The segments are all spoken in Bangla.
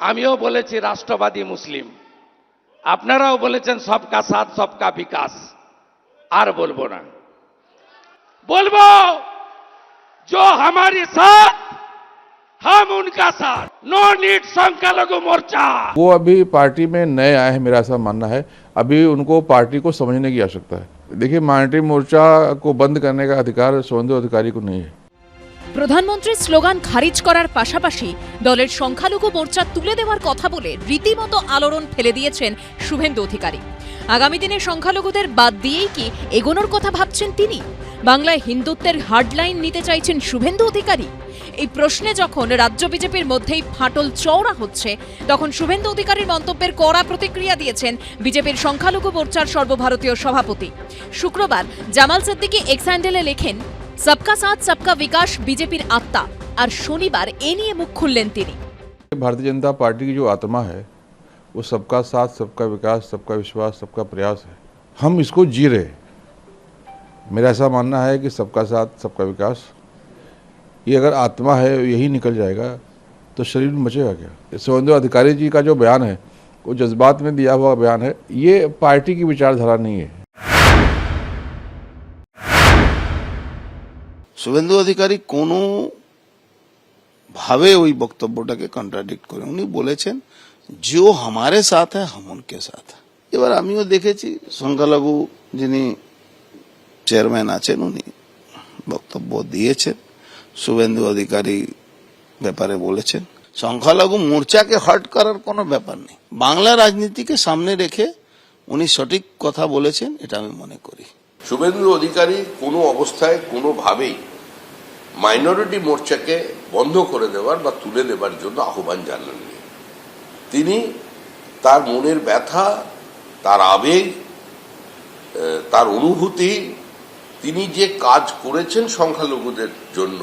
আমিও বলেছি রাষ্ট্রবাদী মুসলিম আপনারাও বলেছেন সবকা সাথ সবকা বিকাশ আর বলবো না বলবো जो हमारे साथ हम उनका साथ नो नीट संख्यालघु मोर्चा वो अभी पार्टी में नए आए हैं मेरा ऐसा मानना है अभी उनको पार्टी को समझने की आवश्यकता है देखिए माइनॉरिटी मोर्चा को बंद करने का अधिकार सुवेंदु अधिकारी को नहीं है প্রধানমন্ত্রীর স্লোগান খারিজ করার পাশাপাশি দলের সংখ্যালঘু মোর্চা তুলে দেওয়ার কথা বলে রীতিমতো আলোড়ন ফেলে দিয়েছেন শুভেন্দু অধিকারী। আগামী দিনে সংখ্যালঘুদের বাদ দিয়েই কি এগোনোর কথা ভাবছেন তিনি? বাংলায় হিন্দুত্বের হার্ডলাইন নিতে চাইছেন শুভেন্দু অধিকারী। এই প্রশ্নে যখন রাজ্য বিজেপির মধ্যেই ফাটল চওড়া হচ্ছে, তখন শুভেন্দু অধিকারীর মন্তব্যের কড়া প্রতিক্রিয়া দিয়েছেন বিজেপির সংখ্যালঘু মোর্চার সর্বভারতীয় সভাপতি। শুক্রবার জামাল সিদ্দিকী এক্স লেখেন সবকা সাথ সবকা বিকাশ বিজেপির আত্মা আর শনিবার এ নিয়ে মুখ খুললেন তিনি भारतीय जनता पार्टी की जो आत्मा है वो सबका साथ सबका विकास सबका विश्वास सबका प्रयास है हम इसको जी रहे हैं। मेरा ऐसा मानना है कि सबका साथ सबका विकास ये अगर आत्मा है यही निकल जाएगा तो शरीर में बचेगा क्या सुवेंदु अधिकारी जी का जो बयान है वो जज्बात में दिया हुआ बयान है ये पार्टी की विचारधारा नहीं है শুভেন্দু অধিকারী কোনো ভাবে ওই বক্তব্যটাকে কন্ট্রাডিক্ট করে। উনি বলেছেন যে হামারে সাথ হ্যাঁ উনকে সাথ। এবার আমিও দেখেছি, সংখ্যালঘু যিনি চেয়ারম্যান আছেন, উনি বক্তব্য দিয়েছেন। শুভেন্দু অধিকারী ব্যাপারে বলেছেন, সংখ্যালঘু মোর্চাকে হার্ট করার কোনো ব্যাপার নেই। বাংলা রাজনীতিকে সামনে রেখে উনি সঠিক কথা বলেছেন, এটা আমি মনে করি। শুভেন্দু অধিকারী কোনো অবস্থায় কোনোভাবেই মাইনরিটি মোর্চাকে বন্ধ করে দেওয়ার বা তুলে দেওয়ার জন্য আহ্বান জানাননি তিনি তার মনের ব্যথা, তার আবেগ তার অনুভূতি, তিনি যে কাজ করেছেন সংখ্যালঘুদের জন্য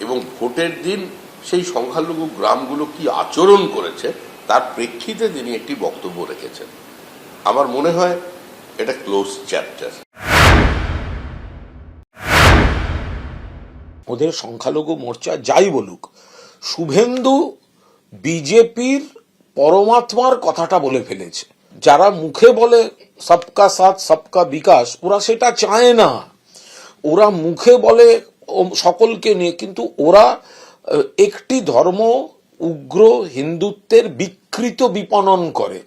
এবং ভোটের দিন সেই সংখ্যালঘু গ্রামগুলো কি আচরণ করেছে, তার প্রেক্ষিতে তিনি একটি বক্তব্য রেখেছেন। আমার মনে হয় এটা ক্লোজ চ্যাপ্টার ওদের সংখ্যালঘু মোর্চা যাই বলুক, শুভেন্দু বিজেপির পরমাত্মার কথাটা বলে ফেলেছে। যারা মুখে বলে সবকা সাথ, সবকা বিকাশ, ওরা সেটা চায় না। ওরা মুখে বলে সকলকে নিয়ে, কিন্তু ওরা একটি ধর্ম উগ্র হিন্দুত্বের বিকৃত বিপণন করে।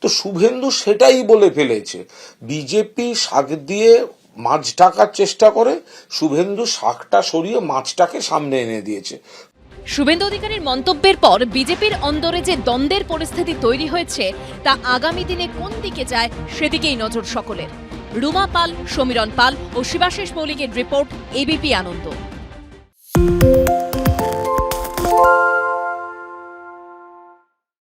তো শুভেন্দু সেটাই বলে ফেলেছে। বিজেপি শাক দিয়ে মাছ ঢাকার চেষ্টা করে, শুভেন্দু শাকটা সরিয়ে মাছটাকে সামনে এনে দিয়েছে। শুভেন্দু অধিকারীর মন্তব্যের পর বিজেপির অন্দরে যে দ্বন্দ্বের পরিস্থিতি তৈরি হয়েছে, তা আগামী দিনে কোন দিকে যায় সেদিকেই নজর সকলের। রুমা পাল, সমীরণ পাল ও শিবাশিস মৌলিকের রিপোর্ট এবিপি আনন্দ।